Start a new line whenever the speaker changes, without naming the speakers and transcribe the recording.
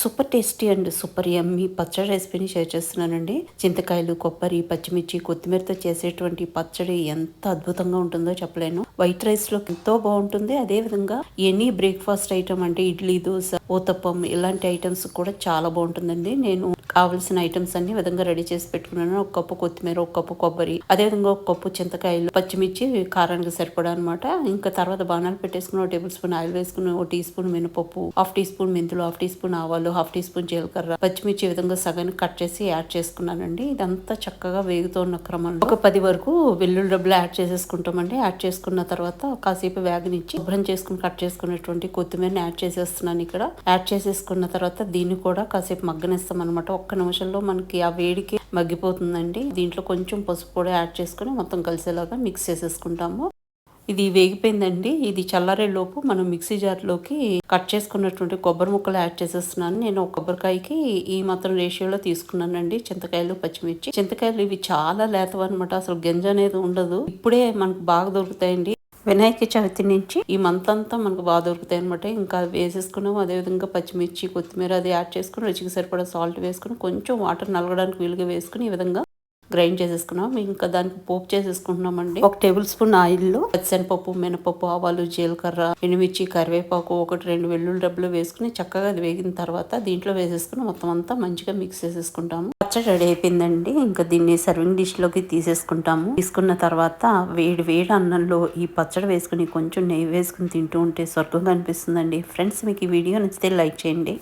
Super tasty and super yummy పచ్చడి రెసిపీని share చేస్తున్నానండి. చింతకాయలు కొబ్బరి పచ్చిమిర్చి కొత్తిమీరతో చేసేటువంటి పచ్చడి ఎంత అద్భుతంగా ఉంటుందో చెప్పలేను. వైట్ రైస్లో ఎంతో బాగుంటుంది. అదే విధంగా ఎనీ బ్రేక్ఫాస్ట్ ఐటమ్ అంటే ఇడ్లీ దోశ ఓతప్పం ఇలాంటి ఐటమ్స్ కూడా చాలా బాగుంటుందండి. నేను కావలసిన ఐటమ్స్ అన్ని విధంగా రెడీ చేసి పెట్టుకున్నాను. ఒక కప్పు కొత్తిమీర ఒక కప్పు కొబ్బరి అదే విధంగా ఒక కప్పు చింతకాయలు పచ్చిమిర్చి కారానికి సరిపడా అనమాట ఇంకా తర్వాత బాణాలు పెట్టేసుకుని ఒక టేబుల్ స్పూన్ ఆయిల్ వేసుకుని ఒక టీ స్పూన్ మినపప్పు హాఫ్ టీ స్పూన్ మెంతులు హాఫ్ టీ స్పూన్ ఆవాలు హాఫ్ టీ స్పూన్ జీలకర్ర పచ్చిమిర్చి విధంగా సగానికి కట్ చేసి యాడ్ చేసుకున్నానండి. ఇదంతా చక్కగా వేగుతున్న క్రమంలో ఒక పది వరకు వెల్లుల్లి డబ్బులు యాడ్ చేసేసుకుంటామండి. యాడ్ చేసుకున్న తర్వాత కాసేపు వేగనిచ్చి శుభ్రం చేసుకుని కట్ చేసుకున్నటువంటి కొత్తిమీరని యాడ్ చేసేస్తున్నాను ఇక్కడ. యాడ్ చేసేసుకున్న తర్వాత దీన్ని కూడా కాసేపు మగ్గనిస్తాం అనమాట ఒక్క నిమిషంలో మనకి ఆ వేడికి మగ్గిపోతుందండి. దీంట్లో కొంచెం పసుపు కూడా యాడ్ చేసుకుని మొత్తం కలిసేలాగా మిక్స్ చేసేసుకుంటాము. ఇది వేగిపోయిందండి. ఇది చల్లారేలోపు మనం మిక్సీ జార్లోకి కట్ చేసుకున్నటువంటి కొబ్బరి ముక్కలు యాడ్ చేసేస్తున్నాను. నేను కొబ్బరికాయకి ఈ మాత్రం రేషియోలో తీసుకున్నానండి. చింతకాయలు పచ్చిమిర్చి. చింతకాయలు ఇవి చాలా లేతవన్నమాట. అసలు గింజ అనేది ఉండదు. ఇప్పుడే మనకు బాగా దొరుకుతాయండి. వినాయక చవితి నుంచి ఈ మంత్ అంతా మనకు బాగా దొరుకుతాయి అనమాట ఇంకా వేసేసుకున్నాము. అదేవిధంగా పచ్చిమిర్చి కొత్తిమీర అది యాడ్ చేసుకుని రుచికి సరిపడా సాల్ట్ వేసుకుని కొంచెం వాటర్ నలగడానికి వీలుగా వేసుకుని ఈ విధంగా గ్రైండ్ చేసేసుకున్నాం ఇంకా దానికి పోపు చేసేసుకుంటున్నామండి. ఒక టేబుల్ స్పూన్ ఆయిల్లో పచ్చనిపప్పు మినపప్పు ఆవాలు జీలకర్ర ఎండుమిర్చి కరివేపాకు ఒకటి రెండు వెల్లుల్లి డబ్బులు వేసుకుని చక్కగా అది వేగిన తర్వాత దీంట్లో వేసేసుకుని మొత్తం అంతా మంచిగా మిక్స్ చేసేసుకుంటాము. పచ్చడి రెడీ అయిపోయిందండి. ఇంకా దీన్ని సర్వింగ్ డిష్లోకి తీసేసుకుంటాము. తీసుకున్న తర్వాత వేడి వేడి అన్నంలో ఈ పచ్చడి వేసుకుని కొంచెం నెయ్యి వేసుకుని తింటూ ఉంటే స్వర్గంగా అనిపిస్తుందండి ఫ్రెండ్స్ మీకు ఈ వీడియో నచ్చితే లైక్ చేయండి.